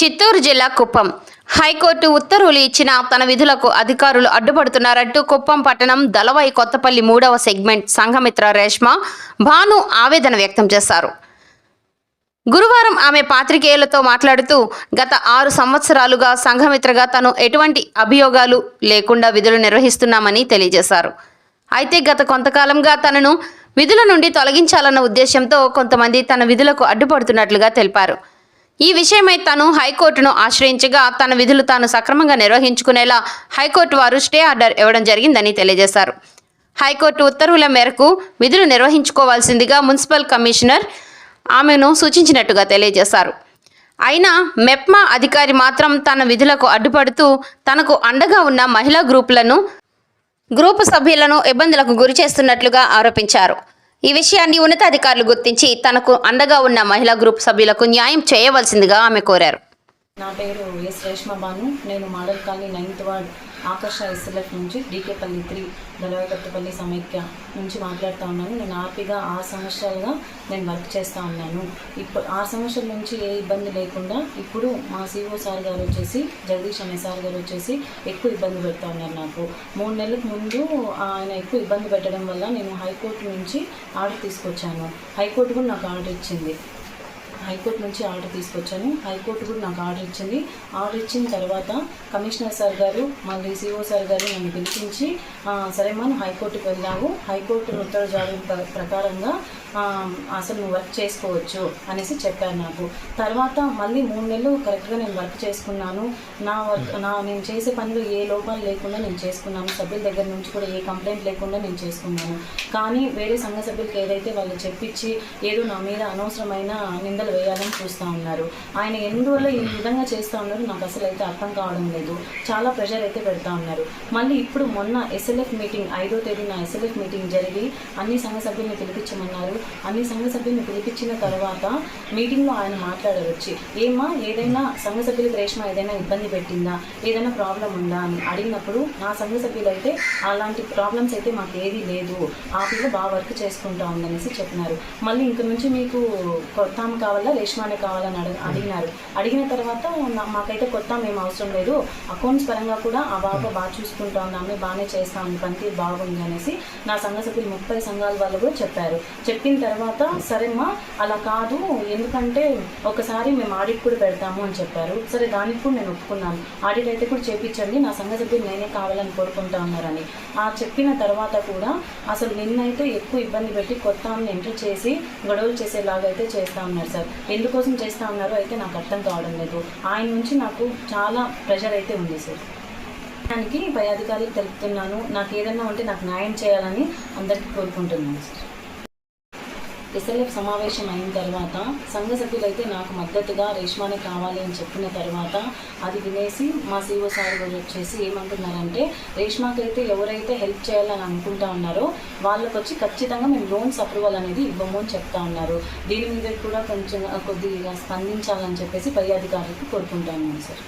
చిత్తూరు జిల్లా కుప్పం. హైకోర్టు ఉత్తర్వులు ఇచ్చిన తన విధులకు అధికారులు అడ్డుపడుతున్నారంటూ కుప్పం పట్టణం దళవై కొత్తపల్లి మూడవ సెగ్మెంట్ సంఘమిత్ర రేష్మ భాను ఆవేదన వ్యక్తం చేశారు. గురువారం ఆమె పాత్రికేయులతో మాట్లాడుతూ గత ఆరు సంవత్సరాలుగా సంఘమిత్రగా తను ఎటువంటి అభియోగాలు లేకుండా విధులు నిర్వహిస్తున్నామని తెలియజేశారు. అయితే గత కొంతకాలంగా తనను విధుల నుండి తొలగించాలన్న ఉద్దేశంతో కొంతమంది తన విధులకు అడ్డుపడుతున్నట్లుగా తెలిపారు. ఈ విషయమై తాను హైకోర్టును ఆశ్రయించగా తన విధులు తాను సక్రమంగా నిర్వహించుకునేలా హైకోర్టు వారు స్టే ఆర్డర్ ఇవ్వడం జరిగిందని తెలియజేశారు. హైకోర్టు ఉత్తర్వుల మేరకు విధులు నిర్వహించుకోవాల్సిందిగా మున్సిపల్ కమిషనర్ ఆమెను సూచించినట్టుగా తెలియజేశారు. అయినా మెప్మా అధికారి మాత్రం తన విధులకు అడ్డుపడుతూ తనకు అండగా ఉన్న మహిళా గ్రూపులను గ్రూపు సభ్యులను ఇబ్బందులకు గురి చేస్తున్నట్లుగా ఆరోపించారు. ఈ విషయాన్ని ఉన్నతాధికారులు గుర్తించి తనకు అండగా ఉన్న మహిళా గ్రూప్ సభ్యులకు న్యాయం చేయవలసిందిగా ఆమె కోరారు. నా పేరు ఎస్ రేష్మ బాను నేను model colony ninth ward Akarsha SLF నుంచి డీకేపల్లి త్రీ దళవాయికత్తపల్లి సమైక్య నుంచి మాట్లాడుతూ ఉన్నాను. నేను ఆర్పీగా ఆరు సంవత్సరాలుగా నేను వర్క్ చేస్తూ ఉన్నాను. ఇప్పుడు ఆరు సంవత్సరాల నుంచి ఏ ఇబ్బంది లేకుండా ఇప్పుడు మా సిఓ సార్ గారు వచ్చేసి జగదీష్ అనే సార్ గారు వచ్చేసి ఎక్కువ ఇబ్బంది పెడతా ఉన్నారు నాకు. మూడు నెలలకు ముందు ఆయన ఎక్కువ ఇబ్బంది పెట్టడం వల్ల నేను హైకోర్టు నుంచి ఆర్డర్ తీసుకొచ్చాను. హైకోర్టు కూడా నాకు ఆర్డర్ ఇచ్చింది. హైకోర్టు నుంచి ఆర్డర్ తీసుకొచ్చాను. హైకోర్టు కూడా నాకు ఆర్డర్ ఇచ్చింది. ఆర్డర్ ఇచ్చిన తర్వాత కమిషనర్ సార్ గారు మళ్ళీ సిఓ సార్ గారు నన్ను పిలిపించి సరే మనం హైకోర్టుకి వెళ్ళావు. హైకోర్టు ఉత్తర్వు జారీ ప్రకారంగా అసలు నువ్వు వర్క్ చేసుకోవచ్చు అనేసి చెప్పారు నాకు. తర్వాత మళ్ళీ మూడు నెలలు కరెక్ట్గా నేను వర్క్ చేసుకున్నాను. నా వర్క్ నా నేను చేసే పనిలో ఏ లోపాలు లేకుండా నేను చేసుకున్నాను. సభ్యుల దగ్గర నుంచి కూడా ఏ కంప్లైంట్ లేకుండా నేను చేసుకున్నాను. కానీ వేరే సంఘ సభ్యులకి ఏదైతే వాళ్ళు చెప్పించి ఏదో నా మీద అనవసరమైన నిందలు వేయాలని చూస్తూ ఉన్నారు. ఆయన ఎందువల్ల ఈ విధంగా చేస్తూ ఉన్నారు నాకు అసలు అయితే అర్థం కావడం లేదు. చాలా ప్రెషర్ అయితే పెడతా ఉన్నారు. మళ్ళీ ఇప్పుడు మొన్న ఎస్ఎల్ఎఫ్ మీటింగ్ ఐదో తేదీన ఎస్ఎల్ఎఫ్ మీటింగ్ జరిగి అన్ని సంఘ సభ్యుల్ని పిలిపించమన్నారు. అన్ని సంఘ సభ్యులను పిలిపించిన తర్వాత మీటింగ్లో ఆయన మాట్లాడారు వచ్చి ఏమా ఏదైనా సంఘ సభ్యులకు రేష్మ ఏదైనా ఇబ్బంది పెట్టిందా? ఏదైనా ప్రాబ్లం ఉందా? అని అడిగినప్పుడు నా సంఘ సభ్యులు అయితే అలాంటి ప్రాబ్లమ్స్ అయితే మాకు ఏది లేదు. ఆ పిల్ల బాగా వర్క్ చేసుకుంటా ఉందనేసి చెప్పినారు. మళ్ళీ ఇంక నుంచి మీకు కొత్త ఆమె కావాలా రేష్మానే కావాలని అడిగి అడిగినారు. అడిగిన తర్వాత మాకైతే కొత్త మేము ఏం అవసరం లేదు. అకౌంట్స్ పరంగా కూడా ఆ బాబా బాగా చూసుకుంటా ఉంది. బాగానే చేస్తా ఉంది. పనితీరు బాగుంది అనేసి నా సంఘ సభ్యులు ముప్పై సంఘాల వాళ్ళు కూడా చెప్పారు. చెప్పిన తర్వాత సరేమ్మా అలా కాదు ఎందుకంటే ఒకసారి మేము ఆడిట్ కూడా పెడతాము అని చెప్పారు. సరే దానికి కూడా నేను ఒప్పుకున్నాను. ఆడిట్ అయితే కూడా చేపించండి నా సంఘ సభ్యులు నేనే కావాలని కోరుకుంటా ఉన్నారని ఆ చెప్పిన తర్వాత కూడా అసలు నిన్నైతే ఎక్కువ ఇబ్బంది పెట్టి కొత్త ఆమెను ఎంటర్ చేసి గొడవలు చేసేలాగా అయితే చేస్తా ఉన్నారు సార్. ఎందుకోసం చేస్తా ఉన్నారో అయితే నాకు అర్థం కావడం లేదు. ఆయన నుంచి నాకు చాలా ప్రెషర్ అయితే ఉంది సార్. దానికి పై అధికారులకు తెలుపుతున్నాను. నాకు ఏదైనా ఉంటే నాకు న్యాయం చేయాలని అందరికీ కోరుకుంటున్నాను సార్. ఎస్ఎల్ఎఫ్ సమావేశం అయిన తర్వాత సంఘ సభ్యులైతే నాకు మద్దతుగా రేష్మానే కావాలి అని చెప్పిన తర్వాత అది వినేసి మా సీఓ సార్ గారు వచ్చేసి ఏమంటున్నారంటే రేష్మాకి అయితే ఎవరైతే హెల్ప్ చేయాలని అనుకుంటా ఉన్నారో వాళ్ళకి వచ్చి ఖచ్చితంగా మేము లోన్స్ అప్రూవల్ అనేది ఇవ్వము అని చెప్తా ఉన్నారు. దీని మీద కూడా కొంచెం కొద్దిగా స్పందించాలని చెప్పేసి పై అధికారులకు కోరుకుంటాను సార్.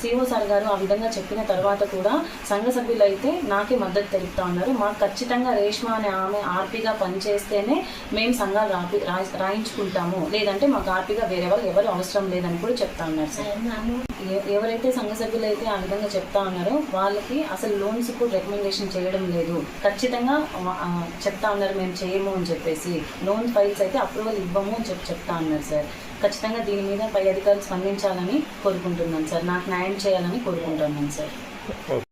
సిఓ సార్ గారు ఆ విధంగా చెప్పిన తర్వాత కూడా సంఘ సభ్యులైతే నాకే మద్దతు తెలుపుతా ఉన్నారు. మాకు ఖచ్చితంగా రేష్మా అనే ఆమె ఆర్పీగా పనిచేస్తేనే మేము సంఘాలు రాపి రాయి- రాయించుకుంటాము? లేదంటే మాకు ఆర్పీగా వేరే వాళ్ళు ఎవరు అవసరం లేదని కూడా చెప్తా ఉన్నారు సార్. ఎవరైతే సంఘ సభ్యులు అయితే ఆ విధంగా చెప్తా ఉన్నారో వాళ్ళకి అసలు లోన్స్ కూడా రికమెండేషన్ చేయడం లేదు. ఖచ్చితంగా చెప్తా ఉన్నారు మేము చేయము అని చెప్పేసి. లోన్ ఫైల్స్ అయితే అప్రూవల్ ఇవ్వము అని చెప్పి చెప్తా ఉన్నారు సార్. ఖచ్చితంగా దీని మీద పై అధికారులు స్పందించాలని కోరుకుంటున్నాను సార్. నాకు న్యాయం చేయాలని కోరుకుంటున్నాను సార్.